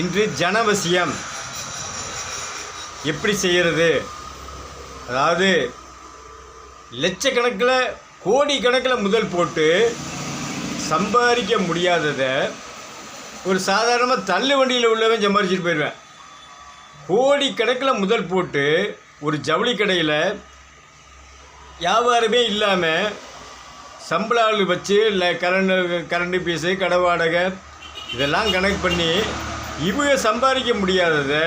இன்று ஜனவசியம். எப்படி செய்கிறது அதாவது லட்சக்கணக்கில் கோடி கணக்கில் முதல் போட்டு சம்பாதிக்க முடியாததை ஒரு சாதாரணமாக தள்ளு வண்டியில் உள்ளவன் சம்பாரிச்சிட்டு போயிடுவேன். கோடி கணக்கில் முதல் போட்டு ஒரு ஜவுளி கடையில் வியாபாரமே இல்லாமல் சம்பள ஆள் வச்சு இல்லை கரண்ட் கரண்ட் பீஸு கடை வாடகை இதெல்லாம் கணக்கு பண்ணி இவங்க சம்பாதிக்க முடியாததை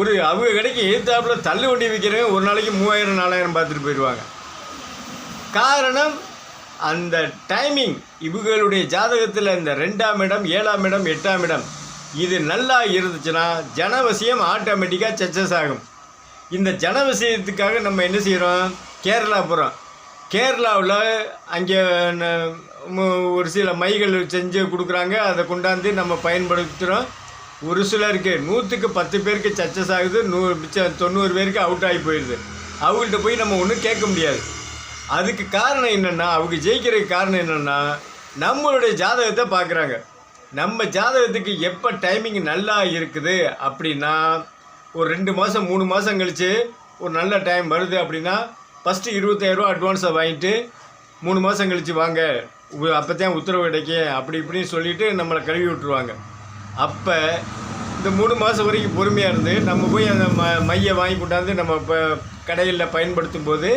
ஒரு அவங்க கடைக்கு எதிர்த்தாப்புல தள்ளு வண்டி விற்கிறவங்க ஒரு நாளைக்கு மூவாயிரம் நாலாயிரம் பார்த்துட்டு போயிடுவாங்க. காரணம் அந்த டைமிங் இவங்களுடைய ஜாதகத்தில் இந்த ரெண்டாம் இடம் ஏழாம் இடம் எட்டாம் இடம் இது நல்லா இருந்துச்சுன்னா ஜனவசியம் ஆட்டோமேட்டிக்காக சக்ஸஸ் ஆகும். இந்த ஜனவசியத்துக்காக நம்ம என்ன செய்கிறோம் கேரளா போகிறோம் கேரளாவில் அங்கே ஒரு சில மைகள் செஞ்சு கொடுக்குறாங்க. அதை கொண்டாந்து நம்ம பயன்படுத்துகிறோம் ஒரு சிலருக்கு நூற்றுக்கு பத்து பேருக்கு சக்ஸஸ் ஆகுது நூ மிச்சம் தொண்ணூறு பேருக்கு அவுட் ஆகி போயிடுது அவங்கள்ட்ட போய் நம்ம ஒன்றும் கேட்க முடியாது. அதுக்கு காரணம் என்னென்னா அவங்க ஜெயிக்கிறதுக்கு காரணம் என்னென்னா நம்மளுடைய ஜாதகத்தை பார்க்குறாங்க. நம்ம ஜாதகத்துக்கு எப்போ டைமிங் நல்லா இருக்குது அப்படின்னா ஒரு ரெண்டு மாதம் மூணு மாதம் கழித்து ஒரு நல்ல டைம் வருது அப்படின்னா ஃபஸ்ட்டு இருபத்தாயிரரூவா அட்வான்ஸை வாங்கிட்டு மூணு மாதம் கழித்து வாங்க அப்போ தான் உத்தரவு கிடைக்கும் அப்படி இப்படின்னு சொல்லிவிட்டு நம்மளை கழுவி விட்டுருவாங்க. அப்போ இந்த மூணு மாதம் வரைக்கும் பொறுமையாக இருந்து நம்ம போய் அந்த ம மையை வாங்கி கொண்டாந்து நம்ம இப்போ கடையில் பயன்படுத்தும் போது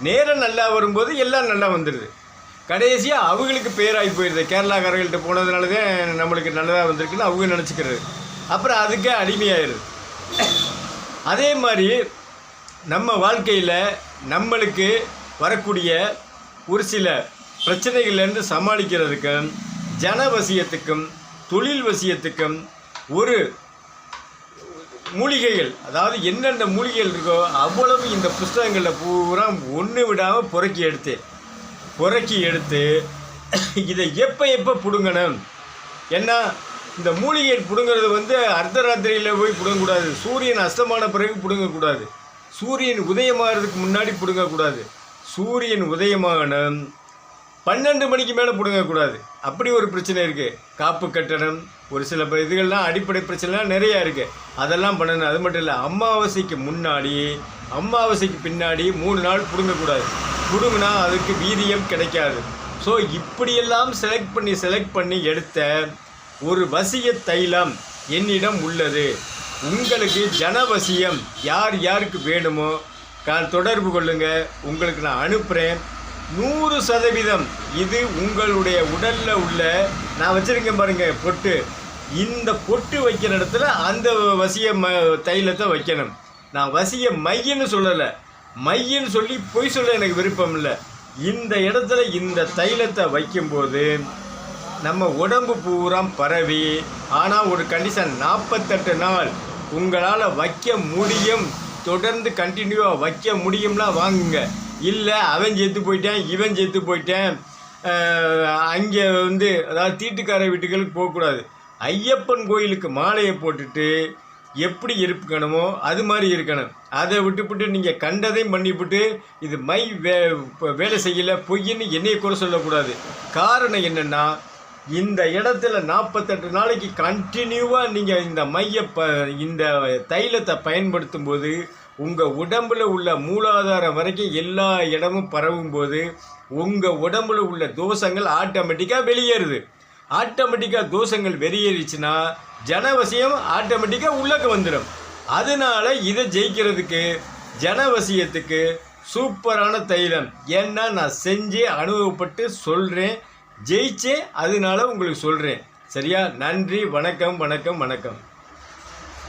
நேரம் நல்லா வரும்போது எல்லாம் நல்லா வந்துடுது கடைசியாக அவங்களுக்கு பேராகி போயிடுது கேரளாக்காரர்கள்ட்ட போனதுனால தான் நம்மளுக்கு நல்லதாக வந்திருக்குன்னு அவங்க நினச்சிக்கிறது. அப்புறம் அதுக்கே அடிமையாயிருது அதே மாதிரி நம்ம வாழ்க்கையில் நம்மளுக்கு வரக்கூடிய ஒரு சில பிரச்சனைகள்லேருந்து சமாளிக்கிறதுக்கு ஜனவசியத்துக்கும் தொழில் வசியத்துக்கும் ஒரு மூலிகைகள் அதாவது என்னென்ன மூலிகைகள் இருக்கோ அவ்வளவு இந்த புஸ்தகங்களில் பூரா ஒன்று விடாமல் புறக்கி எடுத்து புறக்கி எடுத்து இதை எப்போ எப்போ பிடுங்கணும்? ஏன்னா இந்த மூலிகை பிடுங்கிறது வந்து அர்த்தராத்திரியில் போய் பிடுங்கக்கூடாது. சூரியன் அஸ்தமான பிறகு பிடுங்கக்கூடாது. சூரியன் உதயமாகிறதுக்கு முன்னாடி பிடுங்கக்கூடாது. சூரியன் உதயமான பன்னெண்டு மணிக்கு மேலே பிடுங்கக்கூடாது அப்படி ஒரு பிரச்சனை இருக்குது காப்பு கட்டணம் ஒரு சில ப- இதுகள்லாம் அடிப்படை பிரச்சனைலாம் நிறையா இருக்குது அதெல்லாம் பண்ணணும். அது மட்டும் இல்லை அமாவாசைக்கு முன்னாடி அமாவாசைக்கு பின்னாடி மூணு நாள் பிடுங்கக்கூடாது பிடுங்கினா அதுக்கு வீரியம் கிடைக்காது. ஸோ இப்படியெல்லாம் செலக்ட் பண்ணி செலக்ட் பண்ணி எடுத்த ஒரு வசிய தைலம் என்னிடம் உள்ளது. உங்களுக்கு ஜனவசியம் யார் யாருக்கு வேணுமோ கா தொடர்பு கொள்ளுங்கள் உங்களுக்கு நான் அனுப்புகிறேன் நூறு சதவீதம் இது உங்களுடைய உடலில் உள்ள நான் வச்சுருக்கேன் பாருங்கள் பொட்டு. இந்த பொட்டு வைக்கிற இடத்துல அந்த வசிய ம தைலத்தை வைக்கணும். நான் வசிய மையன்னு சொல்லலை. மையன்னு சொல்லி பொய் சொல்ல எனக்கு விருப்பம் இல்லை. இந்த இடத்துல இந்த தைலத்தை வைக்கும்போது நம்ம உடம்பு பூரா பரவி ஆனால் ஒரு கண்டிஷன் நாற்பத்தெட்டு நாள் உங்களால் வைக்க முடியும். தொடர்ந்து கண்டினியூவாக வைக்க முடியும்னா வாங்குங்க. இல்லை அவன் செத்து போயிட்டேன் இவன் செத்து போயிட்டேன். அங்கே வந்து அதாவது தீட்டுக்கார வீட்டுகளுக்கு போகக்கூடாது. ஐயப்பன் கோயிலுக்கு மாலையை போட்டுட்டு எப்படி இருக்கணுமோ அது மாதிரி இருக்கணும். அதை விட்டுவிட்டு நீங்கள் கண்டதையும் பண்ணிவிட்டு இது மை வே வேலை செய்யலை பொய்ன்னு என்னையை குறை சொல்லக்கூடாது. காரணம் என்னென்னா இந்த இடத்துல நாற்பத்தெட்டு நாளைக்கு கண்டினியூவாக நீங்கள் இந்த மைய ப இந்த தைலத்தை பயன்படுத்தும் போது உங்கள் உடம்புல உள்ள மூலாதாரம் வரைக்கும் எல்லா இடமும் பரவும் போது உங்கள் உடம்புல உள்ள தோஷங்கள் ஆட்டோமேட்டிக்காக வெளியேறுது. ஆட்டோமேட்டிக்காக தோஷங்கள் வெளியேறிச்சுன்னா ஜனவசியம் ஆட்டோமேட்டிக்காக உள்ளக்க வந்துடும் அதனால இதை ஜெயிக்கிறதுக்கு ஜனவசியத்துக்கு சூப்பரான தைலம். ஏன்னா நான் செஞ்சு அனுபவப்பட்டு சொல்கிறேன் ஜெயிச்சே அதனால உங்களுக்கு சொல்கிறேன் சரியா? நன்றி வணக்கம் வணக்கம் வணக்கம்.